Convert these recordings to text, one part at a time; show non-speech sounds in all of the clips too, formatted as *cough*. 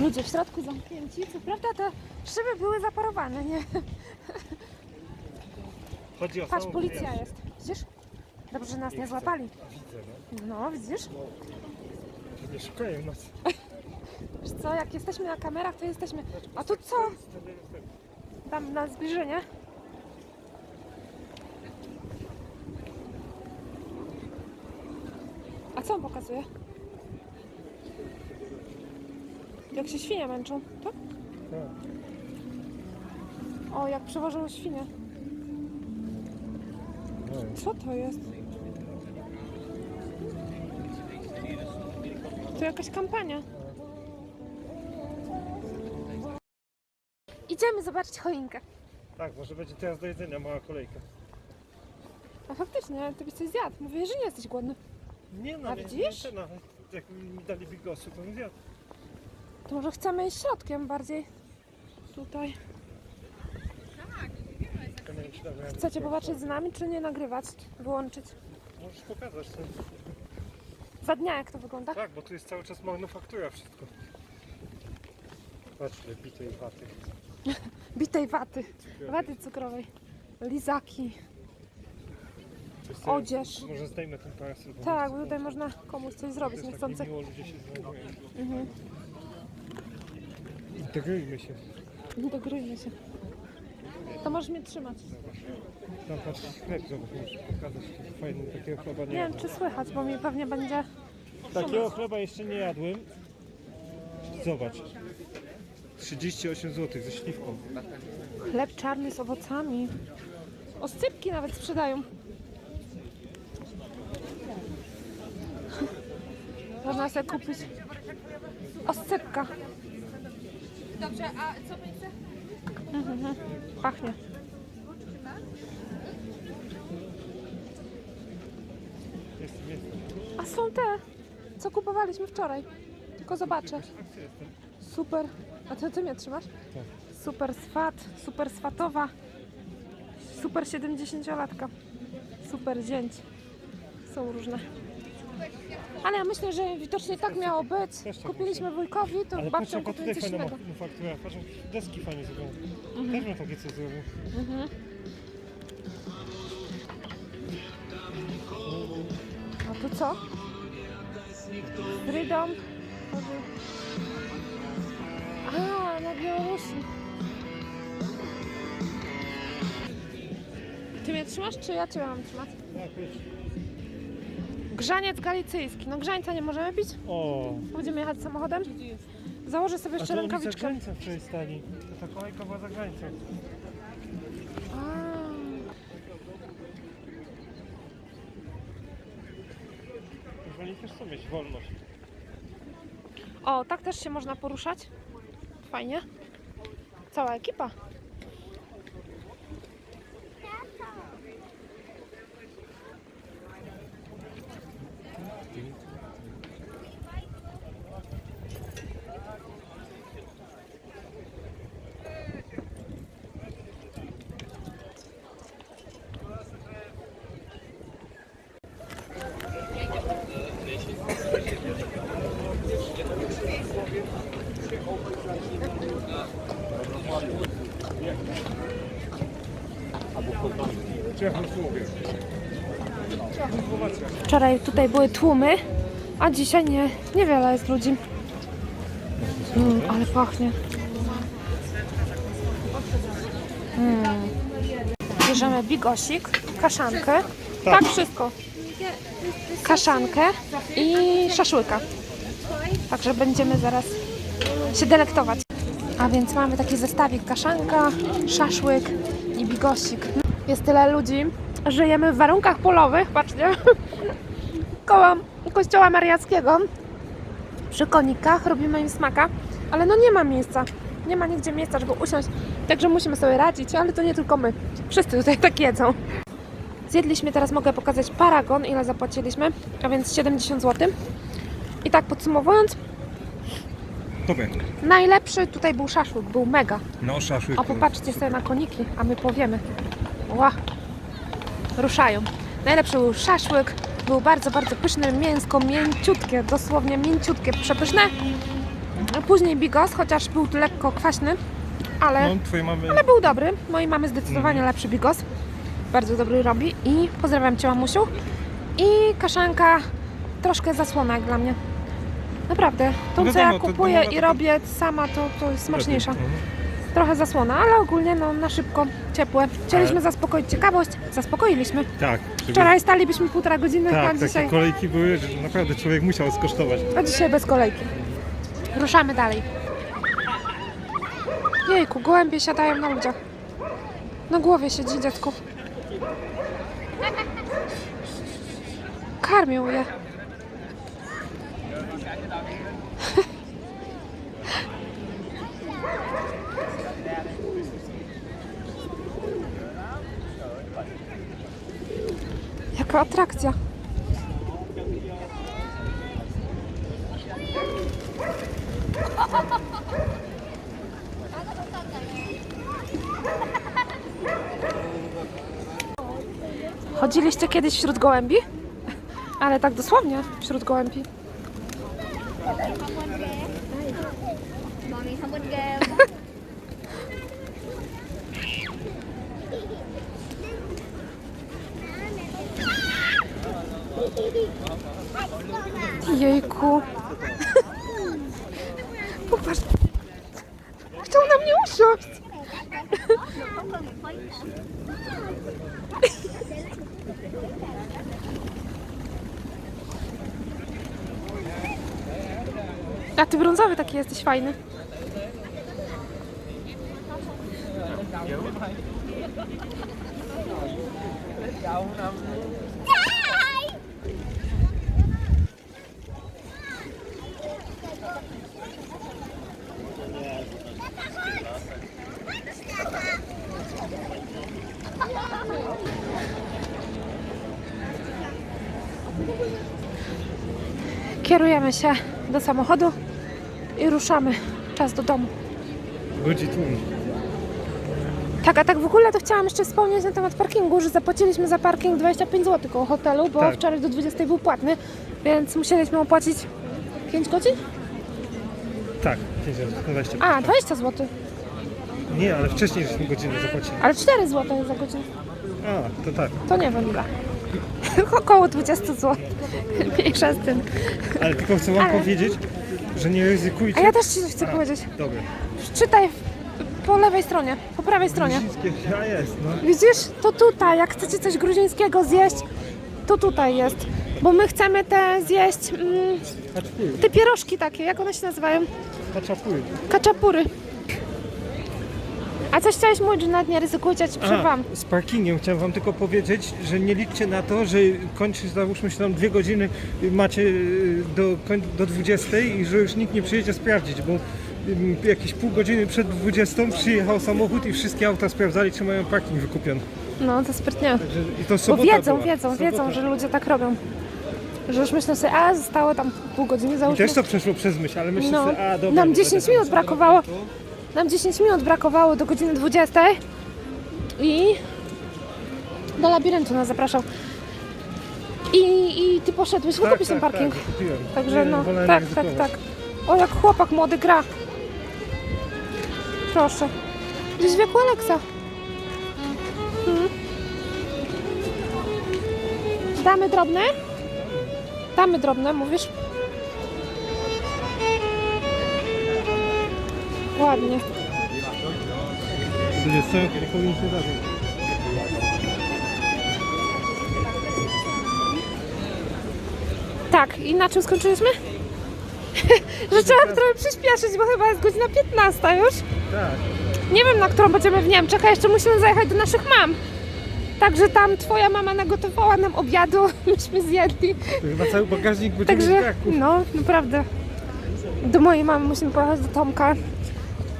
Ludzie w środku zamknięci. Co prawda te szyby były zaparowane, nie? Chodzi o Patrz, samą policja jest. Widzisz? Dobrze, że nas nie złapali. Widzę, no. No, widzisz? Nie szukają nas. Wiesz co, jak jesteśmy na kamerach, to jesteśmy... A tu co? Tam na zbliżenie? A co on pokazuje? Jak się świnie męczą, tak? O, jak przewożą świnie. Co to jest? To jakaś kampania. Idziemy zobaczyć choinkę. Tak, może będzie teraz do jedzenia mała kolejka. A faktycznie, ty byś coś zjadł. Mówię, że nie jesteś głodny. Nie no, A nie, widzisz? Nie, no, jak mi dali bigosu, to bym zjadł. To może chcemy iść środkiem bardziej. Tutaj. Tylko nie wiem, czy damy radę. Chcecie popatrzeć z nami, czy nie nagrywać? Wyłączyć. Możesz pokazać to. Za dnia jak to wygląda? Tak, bo tu jest cały czas manufaktura wszystko. Patrz, ile bitej waty. *laughs* Bitej waty. Waty cukrowej. Lizaki. Odzież. Może zdejmę ten parasol. bo Tak, bo tutaj można komuś coś zrobić jest niechcący. Tak miło ludzie się znajdują. Mhm. Integrujmy się. Nie się. To możesz mnie trzymać. Tam patrz, sklep, zobacz, możesz pokazać. tu Fajny, takiego chleba nie Nie wiem, jadłem. czy słychać, bo mi pewnie będzie... Takiego chleba jeszcze nie jadłem. Zobacz. 38 zł ze śliwką. Chleb czarny z owocami. Oscypki nawet sprzedają. Można sobie kupić oscypka. Dobrze, a co będzie? Mhm. Pachnie. A są te, co kupowaliśmy wczoraj. Tylko zobaczę. Super. A ty, ty mnie trzymasz? Tak. Super swat, super swatowa. Super 70-latka. Super zięć. Są różne. Ale ja myślę, że widocznie tak miało być. Też tak Kupiliśmy wujkowi, to Ale patrz, babcią jaka kupili tutaj coś fajna innego. Patrz, jak deski fajnie zrobione. Też bym takie coś zrobił. Mhm. A tu co? Freedom. A, na Białorusi. Ty mnie trzymasz, czy ja cię mam trzymać? Tak. Grzaniec galicyjski. No grzańca nie możemy pić? O, Będziemy jechać samochodem? Założę sobie jeszcze oni rękawiczkę. granicą wczoraj stali. To ta kolejka była za granicą. A. Jeżeli też chcą mieć wolność. O, tak też się można poruszać. Fajnie. Cała ekipa. Wczoraj tutaj były tłumy, a dzisiaj nie, niewiele jest ludzi. Mm, ale pachnie. Mm. Bierzemy bigosik, kaszankę. Tak, wszystko. Kaszankę i szaszłyka. Także będziemy zaraz się delektować. A więc mamy taki zestawik kaszanka, szaszłyk i bigosik. Jest tyle ludzi. Żyjemy w warunkach polowych, patrzcie. Koło kościoła mariackiego. Przy konikach robimy im smaka, ale no nie ma miejsca. Nie ma nigdzie miejsca, żeby usiąść. Także musimy sobie radzić, ale to nie tylko my. Wszyscy tutaj tak jedzą. Zjedliśmy, teraz mogę pokazać paragon, ile zapłaciliśmy, a więc 70 zł. I tak podsumowując, Super. Najlepszy tutaj był szaszłyk, był mega. No, szaszłyk. O, popatrzcie sobie na koniki, a my powiemy. Ła, ruszają. Najlepszy był szaszłyk, był bardzo, bardzo pyszny, mięsko mięciutkie, dosłownie mięciutkie, przepyszne. Później bigos, chociaż był lekko kwaśny, ale, No, mamy... ale był dobry. Mojej mamy zdecydowanie lepszy bigos. Bardzo dobry robi i pozdrawiam Cię mamusiu. I kaszanka troszkę zasłona jak dla mnie. Naprawdę, tą co ja kupuję i robię sama, to, to jest smaczniejsza Mhm. Trochę zasłona, ale ogólnie no, na szybko, ciepłe. Chcieliśmy Ale- zaspokoić ciekawość, zaspokoiliśmy. Tak. żeby- Wczoraj stalibyśmy półtora godziny, Tak, a takie dzisiaj, kolejki były, że naprawdę człowiek musiał skosztować. a dzisiaj bez kolejki. Ruszamy dalej. Jejku, gołębie siadają na ludziach. Na głowie siedzi dziecko. Karmią je. Jaka atrakcja. Chodziliście kiedyś wśród gołębi? Ale tak dosłownie wśród gołębi. Jejku. *laughs* Popatrz. Chciał na mnie usiąść. *laughs* A ty brązowy taki jesteś fajny. Kierujemy się do samochodu i ruszamy. Czas do domu. Godzi tłum. Tak, a tak w ogóle to chciałam jeszcze wspomnieć na temat parkingu, że zapłaciliśmy za parking 25 zł koło hotelu, bo Tak. wczoraj do 20 był płatny, więc musieliśmy opłacić 5 godzin? Tak, 20. A, 20 zł, Nie, ale wcześniej żeśmy godzinę zapłacili. ale 4 zł za godzinę. A, to tak. To nie wiem ile. Około 20 zł. Mniejsza z tym. Ale tylko chcę wam Ale- powiedzieć, że nie ryzykujcie. A ja też Ci coś chcę powiedzieć. Dobra. Czytaj po lewej stronie, po prawej stronie. Gruzińskie- Ja jest, no. Widzisz? To tutaj, jak chcecie coś gruzińskiego zjeść, to tutaj jest. Bo my chcemy te zjeść, mm, te pierożki takie, jak one się nazywają? Haczapury. Kaczapury. A coś chciałeś mówić, że nawet nie ryzykujcie, ja ci przerwam. z parkingiem chciałem wam tylko powiedzieć, że nie liczcie na to, że kończy, załóżmy się tam dwie godziny, y, macie y, do, do 20 i że już nikt nie przyjedzie sprawdzić, bo ym, jakieś pół godziny przed 20 przyjechał samochód i wszystkie auta sprawdzali, czy mają parking wykupiony. No, to sprytnie. Także, I to Bo wiedzą, była. wiedzą, sobota. wiedzą, że ludzie tak robią. Że już myślą sobie, a zostało tam pół godziny, I załóżmy. też to przeszło przez myśl, ale myślę No, sobie, a dobra. nam nie 10 będę minut brakowało. Nam 10 minut brakowało do godziny 20 i do labiryntu nas zapraszał. I, i ty poszedłeś Tak, wykupić tak, ten parking. Tak, kupiłem. Także no, wolałem tak, nie tak, ryzykować. tak. O, jak chłopak młody gra. Proszę. Gdzieś wieku Aleksa. Damy drobne? Damy drobne, mówisz? Ładnie. Będzie nie. Tak, i na czym skończyliśmy? *laughs* Że trzeba trochę przyspieszyć, bo chyba jest godzina 15 już. Tak. Nie wiem, na którą będziemy w Niemczech, a jeszcze musimy zajechać do naszych mam. Także tam twoja mama nagotowała nam obiadu, *laughs* myśmy zjedli. To Chyba cały bagażnik będzie Także, no, naprawdę. Do mojej mamy musimy pojechać do Tomka.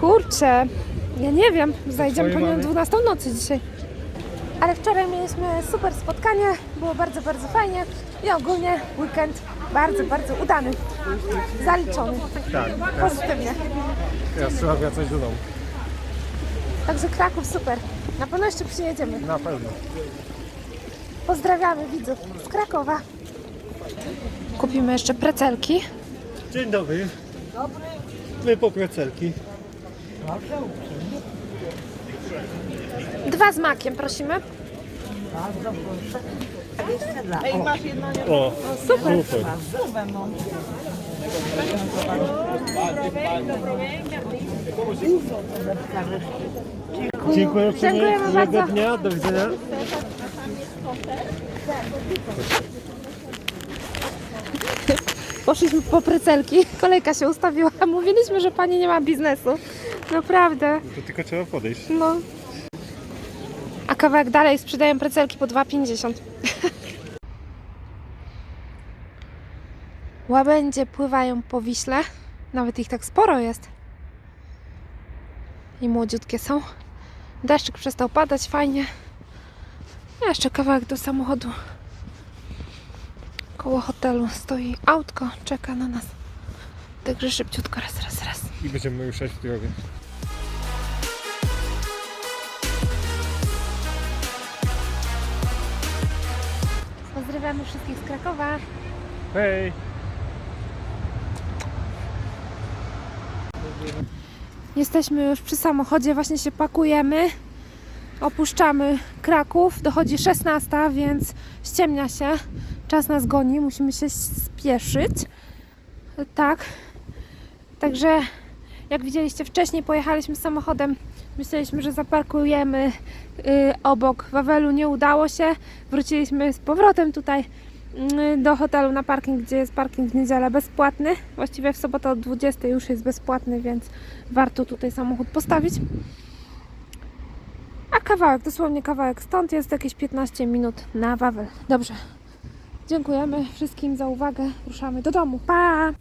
Kurczę, ja nie wiem, zajdziemy twojej pewnie o mamy? 12 nocy dzisiaj. Ale wczoraj mieliśmy super spotkanie, było bardzo, bardzo fajnie i ogólnie weekend Bardzo, bardzo udany. Zaliczony. Tak, Pozytywnie. teraz trzeba wracać do domu. Także Kraków super. Na pewno jeszcze przyjedziemy. Na pewno. Pozdrawiamy widzów z Krakowa. Kupimy jeszcze precelki. Dzień dobry. My po precelki. Dwa z makiem prosimy. O, Super. super. Dziękuję uprzejmie. Dziękujemy Miłego bardzo. dnia. Do widzenia. Poszliśmy po precelki. Kolejka się ustawiła. Mówiliśmy, że pani nie ma biznesu. Naprawdę. To tylko trzeba podejść. No. A kawałek dalej sprzedają precelki po 2,50. *laughs* Łabędzie pływają po Wiśle. Nawet ich tak sporo jest. I młodziutkie są. Deszczyk przestał padać, fajnie. Jeszcze kawałek do samochodu. Koło hotelu stoi autko, czeka na nas. Także szybciutko, raz, raz, raz. I będziemy ruszać w drogę. Pozdrawiamy wszystkich z Krakowa. Hej! Jesteśmy już przy samochodzie, właśnie się pakujemy. Opuszczamy Kraków. Dochodzi 16, więc ściemnia się. Czas nas goni, musimy się spieszyć. Tak. Także jak widzieliście wcześniej, pojechaliśmy samochodem. Myśleliśmy, że zaparkujemy y, obok Wawelu. Nie udało się. Wróciliśmy z powrotem tutaj y, do hotelu na parking, gdzie jest parking w niedzielę bezpłatny. Właściwie w sobotę od 20 już jest bezpłatny, więc warto tutaj samochód postawić. A kawałek, dosłownie kawałek stąd jest jakieś 15 minut na Wawel. Dobrze. Dziękujemy wszystkim za uwagę. Ruszamy do domu. Pa!